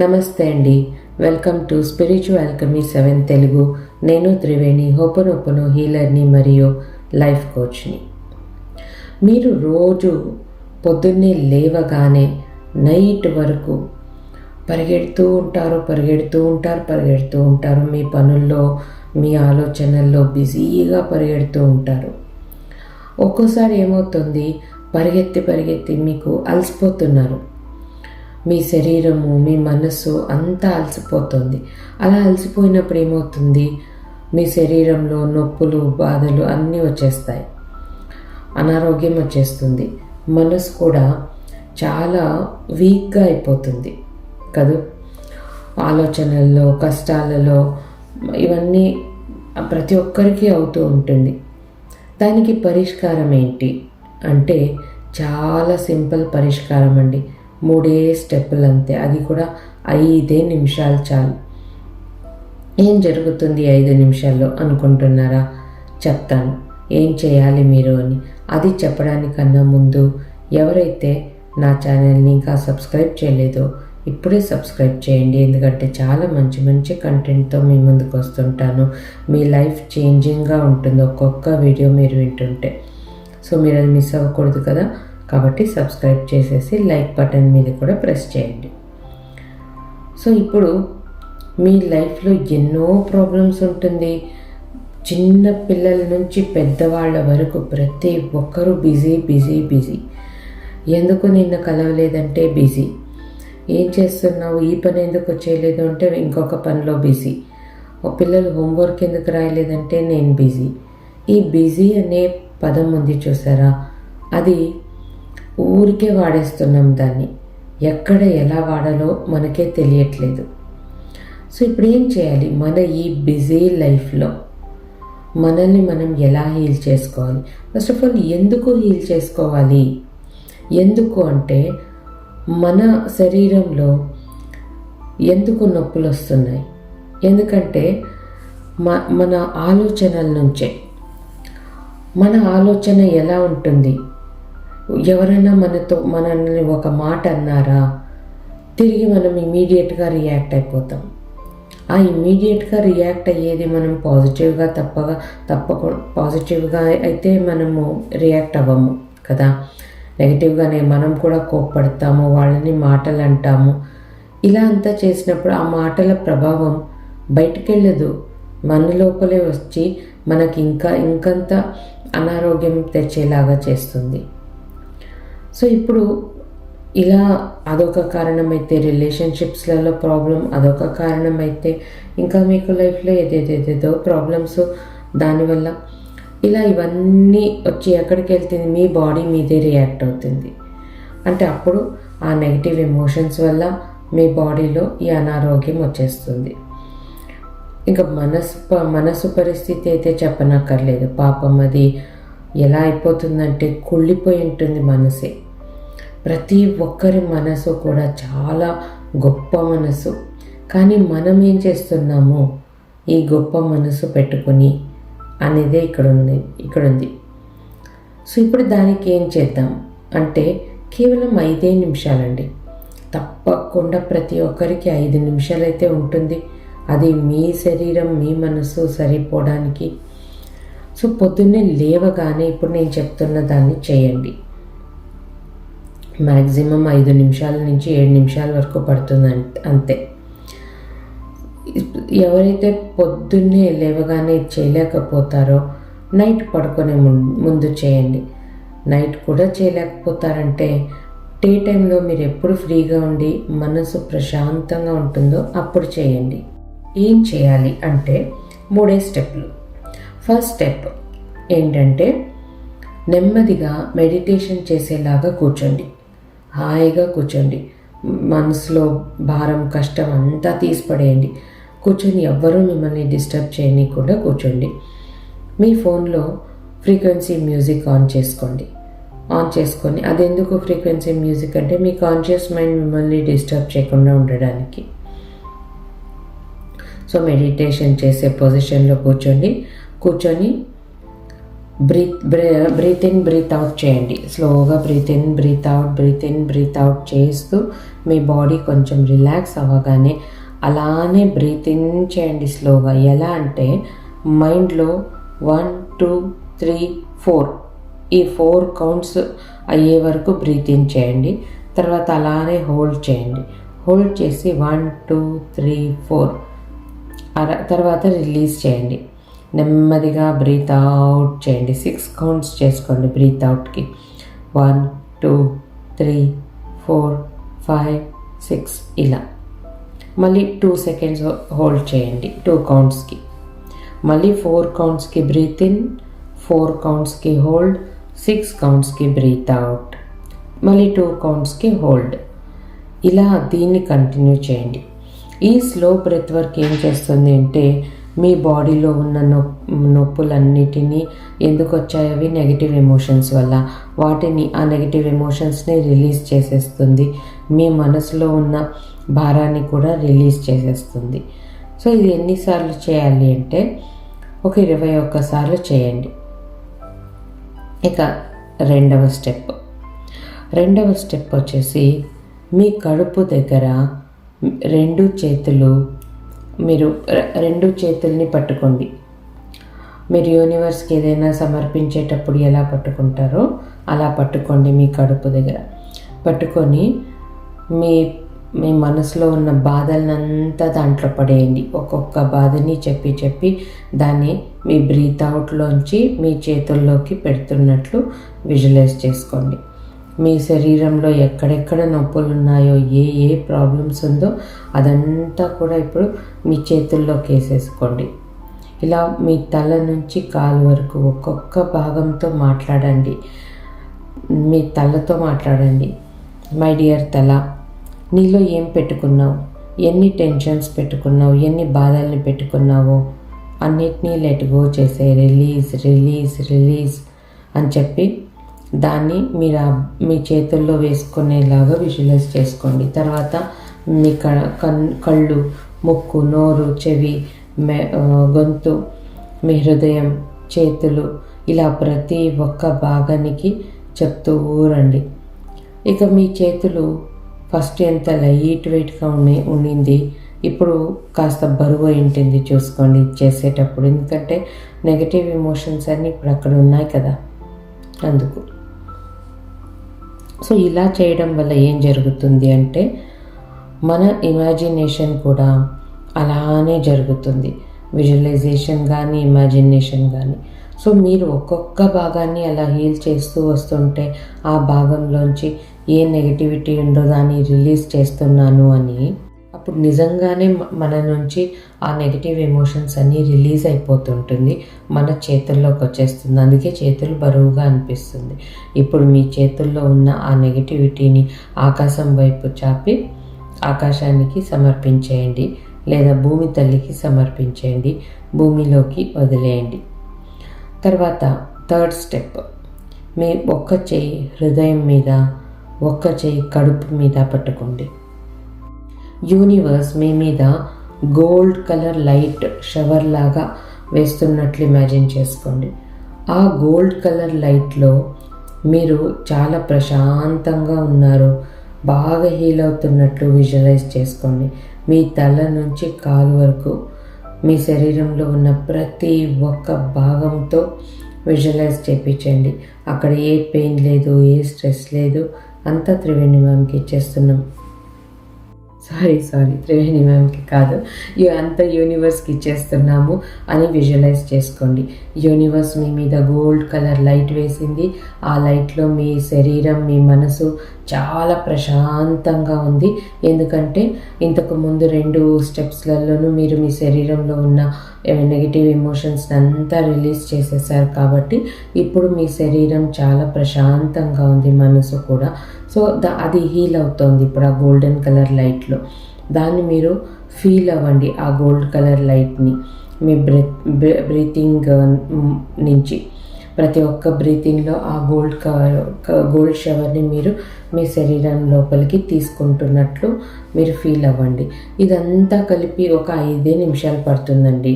నమస్తే అండి. Welcome to spiritual కమీ సెవెన్ తెలుగు. నేను త్రివేణి హోపనొప్పను హీలర్ని మరియు లైఫ్ కోచ్ని. మీరు రోజు పొద్దున్నే లేవగానే నైట్ వరకు పరిగెడుతూ ఉంటారు పరిగెడుతూ ఉంటారు పరిగెడుతూ ఉంటారు. మీ పనుల్లో మీ ఆలోచనల్లో బిజీగా పరిగెడుతూ ఉంటారు. ఒక్కోసారి ఏమవుతుంది? పరిగెత్తి పరిగెత్తి మీకు అలసిపోతున్నారు. మీ శరీరము మీ మనస్సు అంతా అలసిపోతుంది. అలా అలసిపోయినప్పుడు ఏమవుతుంది? మీ శరీరంలో నొప్పులు బాధలు అన్నీ వచ్చేస్తాయి. అనారోగ్యం వచ్చేస్తుంది. మనసు కూడా చాలా వీక్గా అయిపోతుంది. కదూ? ఆలోచనల్లో కష్టాలలో ఇవన్నీ ప్రతి ఒక్కరికి అవుతూ ఉంటుంది. దానికి పరిష్కారం ఏంటి? అంటే చాలా సింపుల్ పరిష్కారం అండి. మూడే స్టెప్పులు అంతే. అది కూడా ఐదే నిమిషాలు చాలు. ఏం జరుగుతుంది ఐదు నిమిషాల్లో అనుకుంటున్నారా? చెప్తాను. ఏం చేయాలి మీరు అని. అది చెప్పడానికన్నా ముందు ఎవరైతే నా ఛానల్ని ఇంకా సబ్స్క్రైబ్ చేయలేదో ఇప్పుడే సబ్స్క్రైబ్ చేయండి. ఎందుకంటే చాలా మంచి మంచి కంటెంట్తో మీ ముందుకు వస్తుంటాను. మీ లైఫ్ చేంజింగ్గా ఉంటుంది ఒక్కొక్క వీడియో మీరు వింటుంటే. సో మీరు అది మిస్ అవ్వకూడదు కదా. కాబట్టి సబ్స్క్రైబ్ చేసేసి లైక్ బటన్ మీద కూడా ప్రెస్ చేయండి. సో ఇప్పుడు మీ లైఫ్లో ఎన్నో ప్రాబ్లమ్స్ ఉంటుంది. చిన్న పిల్లల నుంచి పెద్దవాళ్ళ వరకు ప్రతి ఒక్కరూ బిజీ బిజీ బిజీ ఎందుకు నిన్న కలవలేదంటే బిజీ ఏం చేస్తున్నావు? ఈ పని ఎందుకు చేయలేదు అంటే ఇంకొక పనిలో బిజీ ఓ పిల్లలు హోంవర్క్ ఎందుకు రాయలేదంటే నేను బిజీ ఈ బిజీ అనే పదం ఉంది చూసారా? అది ఊరికే వాడేస్తున్నాం దాన్ని. ఎక్కడ ఎలా వాడాలో మనకే తెలియట్లేదు. సో ఇప్పుడు ఏం చేయాలి? మన ఈ బిజీ లైఫ్లో మనల్ని మనం ఎలా హీల్ చేసుకోవాలి? ఫస్ట్ ఆఫ్ ఆల్ ఎందుకు హీల్ చేసుకోవాలి? ఎందుకు అంటే మన శరీరంలో ఎందుకు నొప్పులు వస్తున్నాయి? ఎందుకంటే మ మన ఆలోచనల నుంచే. మన ఆలోచన ఎలా ఉంటుంది? ఎవరైనా మనతో మనల్ని ఒక మాట అన్నారా? తిరిగి మనం ఇమీడియట్గా రియాక్ట్ అయిపోతాం. ఆ ఇమీడియట్గా రియాక్ట్ అయ్యేది మనం పాజిటివ్గా తప్పగా తప్పక పాజిటివ్గా అయితే మనము రియాక్ట్ అవ్వము కదా? నెగిటివ్గానే మనం కూడా కోప్పడతాము వాళ్ళని మాటలు అంటాము. ఇలా అంతా చేసినప్పుడు ఆ మాటల ప్రభావం బయటకెళ్ళదు. మన లోపలే వచ్చి మనకి ఇంకా ఇంకంత అనారోగ్యం తెచ్చేలాగా చేస్తుంది. సో ఇప్పుడు ఇలా అదొక కారణం అయితే రిలేషన్షిప్స్లలో ప్రాబ్లం అదొక కారణం అయితే ఇంకా మీకు లైఫ్లో ఏదేదేదేదో ప్రాబ్లమ్స్ దానివల్ల ఇలా ఇవన్నీ వచ్చి ఎక్కడికి వెళ్తుంది? మీ బాడీ మీదే రియాక్ట్ అవుతుంది. అంటే అప్పుడు ఆ నెగిటివ్ ఎమోషన్స్ వల్ల మీ బాడీలో ఈ అనారోగ్యం వచ్చేస్తుంది. ఇంకా మనసు మనసు పరిస్థితి అయితే చెప్పనక్కర్లేదు. పాపం అది ఎలా అయిపోతుందంటే కుళ్ళిపోయి ఉంటుంది మనసే. ప్రతి ఒక్కరి మనసు కూడా చాలా గొప్ప మనసు. కానీ మనం ఏం చేస్తున్నాము ఈ గొప్ప మనసు పెట్టుకొని అనేదే ఇక్కడ ఉంది ఇక్కడ ఉంది సో ఇప్పుడు దానికి ఏం చేద్దాం? అంటే కేవలం ఐదే నిమిషాలండి. తప్పకుండా ప్రతి ఒక్కరికి ఐదు నిమిషాలైతే ఉంటుంది. అది మీ శరీరం మీ మనసు సరిపోవడానికి. సో పొద్దున్నే లేవగానే ఇప్పుడు నేను చెప్తున్న దాన్ని చేయండి. మ్యాక్సిమం ఐదు నిమిషాల నుంచి ఏడు నిమిషాల వరకు పడుతుంది అంతే. ఎవరైతే పొద్దున్నే లేవగానే ఇది చేయలేకపోతారో నైట్ పడుకునే ముం- ముందు చేయండి. నైట్ కూడా చేయలేకపోతారంటే డే టైంలో మీరు ఎప్పుడు ఫ్రీగా ఉండి మనసు ప్రశాంతంగా ఉంటుందో అప్పుడు చేయండి. ఏం చేయాలి అంటే మూడే స్టెప్లు ఫస్ట్ స్టెప్ ఏంటంటే నెమ్మదిగా మెడిటేషన్ చేసేలాగా కూర్చోండి. హాయిగా కూర్చోండి. మనసులో భారం కష్టం అంతా తీసిపడేయండి కూర్చొని ఎవ్వరూ మిమ్మల్ని డిస్టర్బ్ చేయనీయకుండా కూర్చోండి. మీ ఫోన్లో ఫ్రీక్వెన్సీ మ్యూజిక్ ఆన్ చేసుకోండి. ఆన్ చేసుకొని అదెందుకు ఫ్రీక్వెన్సీ మ్యూజిక్ అంటే మీ కాన్షియస్ మైండ్ మిమ్మల్ని డిస్టర్బ్ చేయకుండా ఉండడానికి. సో మెడిటేషన్ చేసే పొజిషన్లో కూర్చోండి. కూర్చొని breathe breathe in breathe out చేయండి. స్లోగా breathe in breathe out breathe in breathe out చేస్తూ మీ బాడీ కొంచెం రిలాక్స్ అవ్వగానే అలానే బ్రీత్ ఇన్ చేయండి స్లోగా ఎలా అంటే మైండ్లో వన్ టూ త్రీ ఫోర్ ఈ ఫోర్ కౌంట్స్ అయ్యే వరకు బ్రీత్ ఇన్ చేయండి. తర్వాత అలానే హోల్డ్ చేయండి. హోల్డ్ చేసి వన్ టూ త్రీ ఫోర్ తర్వాత రిలీజ్ చేయండి. నెమ్మదిగా బ్రీత్ అవుట్ చేయండి. సిక్స్ కౌంట్స్ చేసుకోండి breathe అవుట్కి one two three four five six ఇలా. మళ్ళీ టూ సెకండ్స్ హోల్డ్ చేయండి. టూ కౌంట్స్కి మళ్ళీ ఫోర్ కౌంట్స్కి బ్రీత్ ఇన్ ఫోర్ కౌంట్స్కి హోల్డ్ సిక్స్ కౌంట్స్కి బ్రీత్ అవుట్ మళ్ళీ టూ కౌంట్స్కి హోల్డ్ ఇలా దీన్ని కంటిన్యూ చేయండి. ఈ స్లో బ్రెత్ వర్క్ ఏం చేస్తుంది అంటే మీ బాడీలో ఉన్న నొప్పి నొప్పులన్నిటినీ ఎందుకు వచ్చాయి అవి? నెగిటివ్ ఎమోషన్స్ వల్ల. వాటిని ఆ నెగిటివ్ ఎమోషన్స్ని రిలీజ్ చేసేస్తుంది. మీ మనసులో ఉన్న భారాన్ని కూడా రిలీజ్ చేసేస్తుంది. సో ఇది ఎన్నిసార్లు చేయాలి అంటే ఒక ఇరవై ఒక్కసార్లు చేయండి. ఇక రెండవ స్టెప్. రెండవ స్టెప్ వచ్చేసి మీ కడుపు దగ్గర రెండు చేతులు మీరు రెండు చేతుల్ని పట్టుకోండి. మీరు యూనివర్స్కి ఏదైనా సమర్పించేటప్పుడు ఎలా పట్టుకుంటారో అలా పట్టుకోండి మీ కడుపు దగ్గర. పట్టుకొని మీ మీ మనసులో ఉన్న బాధలనంతా దాంట్లో పడేయండి. ఒక్కొక్క బాధని చెప్పి చెప్పి దాన్ని మీ బ్రీత్ అవుట్లోంచి మీ చేతుల్లోకి పెడుతున్నట్లు విజువలైజ్ చేసుకోండి. మీ శరీరంలో ఎక్కడెక్కడ నొప్పులు ఉన్నాయో ఏ ఏ ప్రాబ్లమ్స్ ఉందో అదంతా కూడా ఇప్పుడు మీ చేతుల్లోకి వేసేసుకోండి ఇలా మీ తల నుంచి కాలు వరకు ఒక్కొక్క భాగంతో మాట్లాడండి. మీ తలతో మాట్లాడండి. మై డియర్ తల నీలో ఏం పెట్టుకున్నావు? ఎన్ని టెన్షన్స్ పెట్టుకున్నావు? ఎన్ని బాధల్ని పెట్టుకున్నావో? అన్నిటినీ లెట్ గో చేసే రిలీజ్ రిలీజ్ రిలీజ్ అని చెప్పి దాన్ని మీరు మీ చేతుల్లో వేసుకునేలాగా విజువలైజ్ చేసుకోండి. తర్వాత మీ కళ్ళు ముక్కు నోరు చెవి మె గొంతు మీ హృదయం చేతులు ఇలా ప్రతి ఒక్క భాగానికి చెప్తూ ఊరండి. ఇక మీ చేతులు ఫస్ట్ ఎంత లైట్ వెయిట్గా ఉండి ఉండింది ఇప్పుడు కాస్త బరువు ఉంటుంది చూసుకోండి చేసేటప్పుడు. ఎందుకంటే నెగటివ్ ఎమోషన్స్ అన్నీ ఇప్పుడు అక్కడ ఉన్నాయి కదా. అందుకు సో ఇలా చేయడం వల్ల ఏం జరుగుతుంది అంటే మన ఇమాజినేషన్ కూడా అలానే జరుగుతుంది. విజువలైజేషన్ కానీ ఇమాజినేషన్ కానీ సో మీరు ఒక్కొక్క భాగాన్ని అలా హీల్ చేస్తూ వస్తుంటే ఆ భాగంలోంచి ఏ నెగిటివిటీ ఉందో దాన్ని రిలీజ్ చేస్తున్నాను అని అప్పుడు నిజంగానే మన నుంచి ఆ నెగిటివ్ ఎమోషన్స్ అన్నీ రిలీజ్ అయిపోతుంటుంది. మన చేతుల్లోకి వచ్చేస్తుంది. అందుకే చేతులు బరువుగా అనిపిస్తుంది. ఇప్పుడు మీ చేతుల్లో ఉన్న ఆ నెగిటివిటీని ఆకాశం వైపు చాపి ఆకాశానికి సమర్పించేయండి. లేదా భూమి తల్లికి సమర్పించేయండి. భూమిలోకి వదిలేయండి. తర్వాత థర్డ్ స్టెప్ మీ ఒక్క చేయి హృదయం మీద ఒక్క చేయి కడుపు మీద పట్టుకోండి. యూనివర్స్ మీ మీద గోల్డ్ కలర్ లైట్ షవర్ లాగా వేస్తున్నట్లు ఇమాజిన్ చేసుకోండి. ఆ గోల్డ్ కలర్ లైట్లో మీరు చాలా ప్రశాంతంగా ఉన్నారు. బాగా హీల్ అవుతున్నట్లు విజువలైజ్ చేసుకోండి. మీ తల నుంచి కాలు వరకు మీ శరీరంలో ఉన్న ప్రతి ఒక్క భాగంతో విజువలైజ్ చేయించండి అక్కడ ఏ పెయిన్ లేదు ఏ స్ట్రెస్ లేదు అంతా త్రివేణి మ్యామ్కి ఇచ్చేస్తున్నాం. సారీ సారీ త్రివేణి మ్యామ్కి కాదు. అంత యూనివర్స్కి ఇచ్చేస్తున్నాము అని విజువలైజ్ చేసుకోండి. యూనివర్స్ మీ మీద గోల్డ్ కలర్ లైట్ వేసింది. ఆ లైట్లో మీ శరీరం మీ మనసు చాలా ప్రశాంతంగా ఉంది. ఎందుకంటే ఇంతకు ముందు రెండు స్టెప్స్లలోనూ మీరు మీ శరీరంలో ఉన్న నెగిటివ్ ఎమోషన్స్ అంతా రిలీజ్ చేసేసారు కాబట్టి ఇప్పుడు మీ శరీరం చాలా ప్రశాంతంగా ఉంది మనసు కూడా. సో దా అది హీల్ అవుతుంది ఇప్పుడు ఆ గోల్డెన్ కలర్ లైట్లో. దాన్ని మీరు ఫీల్ అవ్వండి ఆ గోల్డ్ కలర్ లైట్ని. మీ బ్రెత్ బ్రీతింగ్ నుంచి. ప్రతి ఒక్క బ్రీతింగ్లో ఆ గోల్డ్ కవర్ గోల్డ్ షవర్ని మీరు మీ శరీరం లోపలికి తీసుకుంటున్నట్లు మీరు ఫీల్ అవ్వండి. ఇదంతా కలిపి ఒక ఐదే నిమిషాలు పడుతుందండి.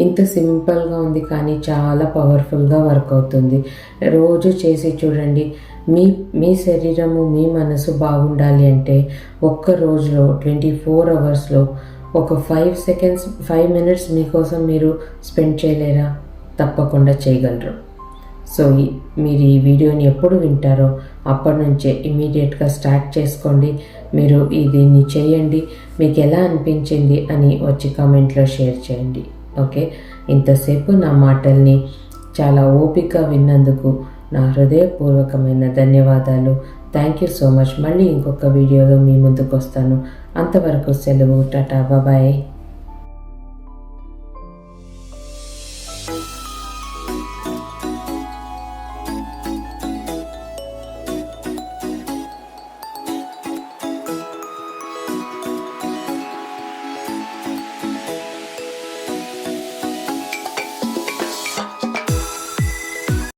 ఇంత సింపుల్గా ఉంది కానీ చాలా పవర్ఫుల్గా వర్క్ అవుతుంది. రోజు చేసి చూడండి మీ మీ శరీరము మీ మనసు బాగుండాలి అంటే ఒక్క రోజులో ట్వంటీ ఫోర్ అవర్స్లో ఒక ఫైవ్ సెకండ్స్ ఫైవ్ మినిట్స్ మీకోసం మీరు స్పెండ్ చేయలేరా? తప్పకుండా చేయగలరు. సో ఈ- మీరు ఈ వీడియోని ఎప్పుడు వింటారో అప్పటి నుంచే ఇమీడియట్గా స్టార్ట్ చేసుకోండి. మీరు ఈ దీన్ని చేయండి. మీకు ఎలా అనిపించింది అని వచ్చి కామెంట్లో షేర్ చేయండి. ఓకే? ఇంతసేపు నా మాటల్ని చాలా ఓపిక విన్నందుకు నా హృదయపూర్వకమైన ధన్యవాదాలు. థ్యాంక్ యూ సో మచ్ మళ్ళీ ఇంకొక వీడియోలో మీ ముందుకు వస్తాను. అంతవరకు సెలవు. టాటా. బాబాయ్